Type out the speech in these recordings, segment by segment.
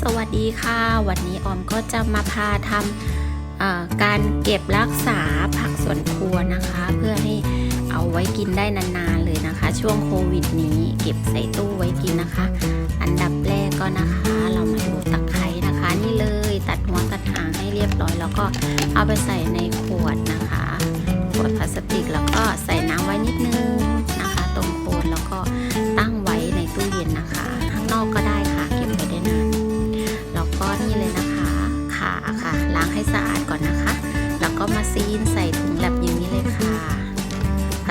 สวัสดีค่ะ วันนี้ออมก็จะมาพาทำการเก็บรักษาผักสวนครัวนะคะ เพื่อให้เอาไว้กินได้นานๆเลยนะคะ ช่วงโควิดนี้เก็บใส่ตู้ไว้กินนะคะ อันดับแรกก็นะคะ เรามาดูตะไคร้นะคะนี่เลยตัดหัวตัดหางให้เรียบร้อย แล้วก็เอาไปใส่ในขวดนะคะ ขวดพลาสติกแล้วก็ใส่น้ำ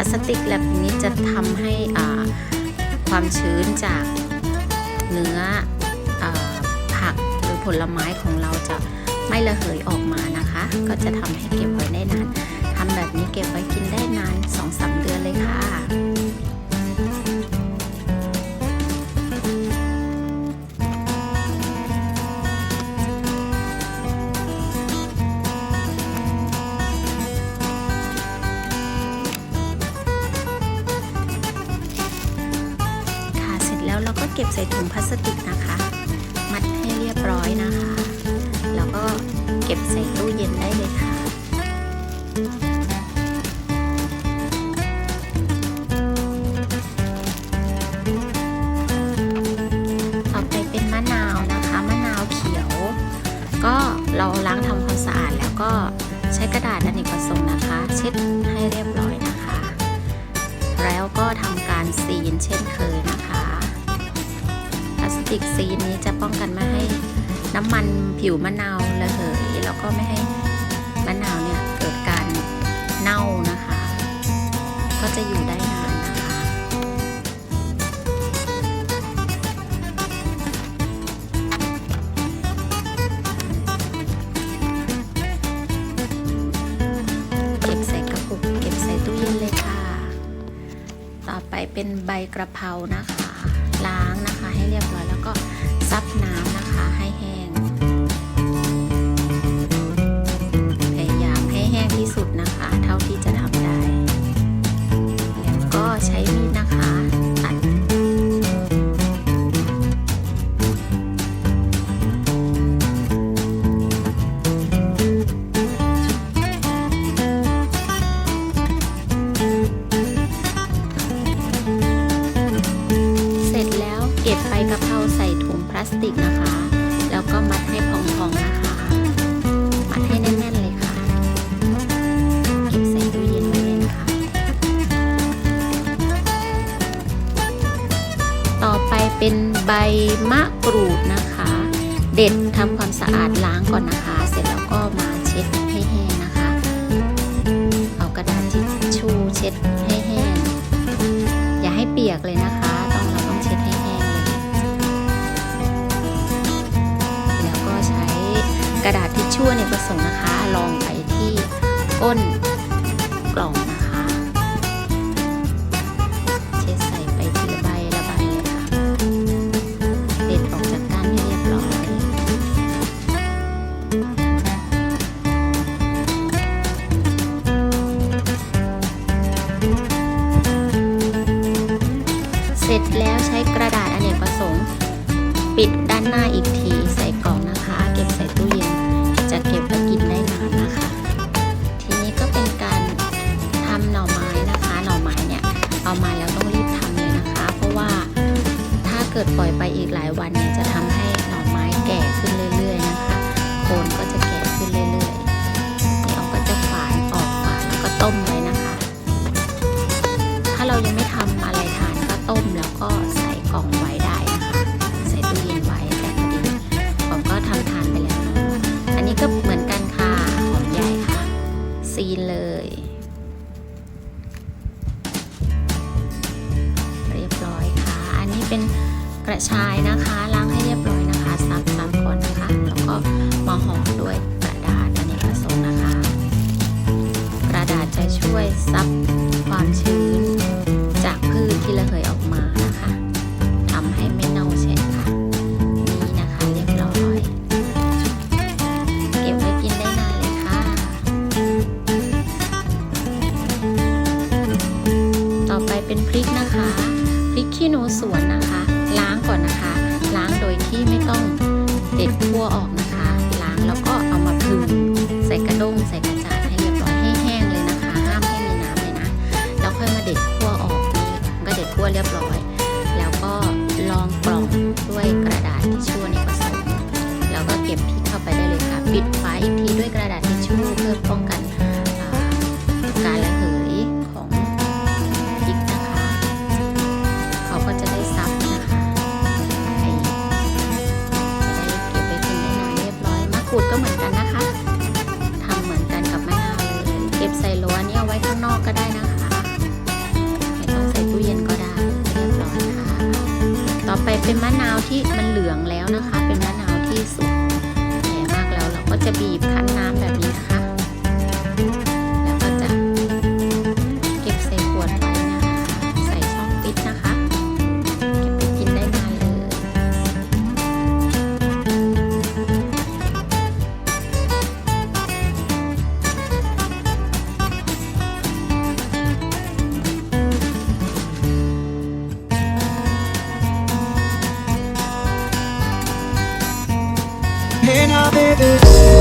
าสติกแบบนี้จะทำให้ความชื้นจากเนื้ออผักหรือผลไม้ของเราจะไม่ระเหยออกมานะคะ ก็จะทำให้เก็บไว้ได้นานทำแบบนี้เก็บไว้กินได้นาน 2-3 เดือนเลยค่ะ เสร็จแล้วเราก็เก็บใส่ถุงพลาสติกนะคะ มัดให้เรียบร้อยนะคะ แล้วก็เก็บใส่ตู้เย็นได้เลยค่ะต่อไปเป็นมะนาวนะคะมะนาวเขียว ก็เราล้างทำความสะอาดแล้วก็ใช้กระดาษอเนกประสงค์นะคะ เช็ดให้เรียบร้อยนะคะ แล้วก็ทำการซีนเช่นเคยนะคะ ติกซีนนี้จะป้องกันไม่ให้น้ำมันผิวมะนาวระเหยแล้วก็ไม่ให้มะนาวเนี่ยเกิดการเน่านะคะ ก็จะอยู่ได้นานนะคะเก็บใส่กระปุกเก็บใส่ตู้เย็นเลยค่ะต่อไปเป็นใบกระเพรานะคะ ล้างนะคะ ให้เรียบร้อยแล้วก็ซับน้ำนะคะให้แห้ง พยายามให้แห้งที่สุดนะคะ เท่าที่จะทำได้ แล้วก็ใช้มี มะกรูดนะคะ เด็ดทำความสะอาดล้างก่อนนะคะ เสร็จแล้วก็มาเช็ดให้แห้งนะคะ เอากระดาษทิชชู่เช็ดให้แห้ง อย่าให้เปียกเลยนะคะ ต้องเราต้องเช็ดให้แห้งเลยแล้วก็ใช้กระดาษทิชชู่เนี่ยประสงค์นะคะลองไปที่ก้นกล่อง จแล้วใช้กระดาษอเนกประสงค์ ปิดด้านหน้าอีกทีใส่กล่องนะคะ เก็บใส่ตู้เย็นจะเก็บไว้กินได้นานนะคะ ทีนี้ก็เป็นการทำหน่อไม้นะคะ หน่อไม้เนี่ยเอามาแล้วต้องรีบทำเลยนะคะ เพราะว่าถ้าเกิดปล่อยไปอีกหลายวันเนี่ยจะทำให้หน่อไม้แก่ขึ้น ก็ใส่กล่องไว้ได้นะคะใส่ตู้เย็นไว้แต่พอดีหอมก็ทำทานไปแล้ว อันนี้ก็เหมือนกันค่ะหอมใหญ่ค่ะ ซีนเลย เรียบร้อยค่ะ อันนี้เป็นกระชายนะคะล้างให้เรียบร้อยนะคะซับซับคนนะคะแล้วก็มาห่อด้วยกระดาษอันนี้ผสมนะคะ กระดาษจะช่วยซับความชื้น เป็นพริกนะคะพริกขี้หนูสวนนะคะ ล้างก่อนนะคะ ล้างโดยที่ไม่ต้องเด็ดคั่วออก เป็นมะนาวที่มันเหลืองแล้วนะคะ เป็นมะนาวที่สุกแก่มากแล้วเราก็จะบีบคั้น minutes.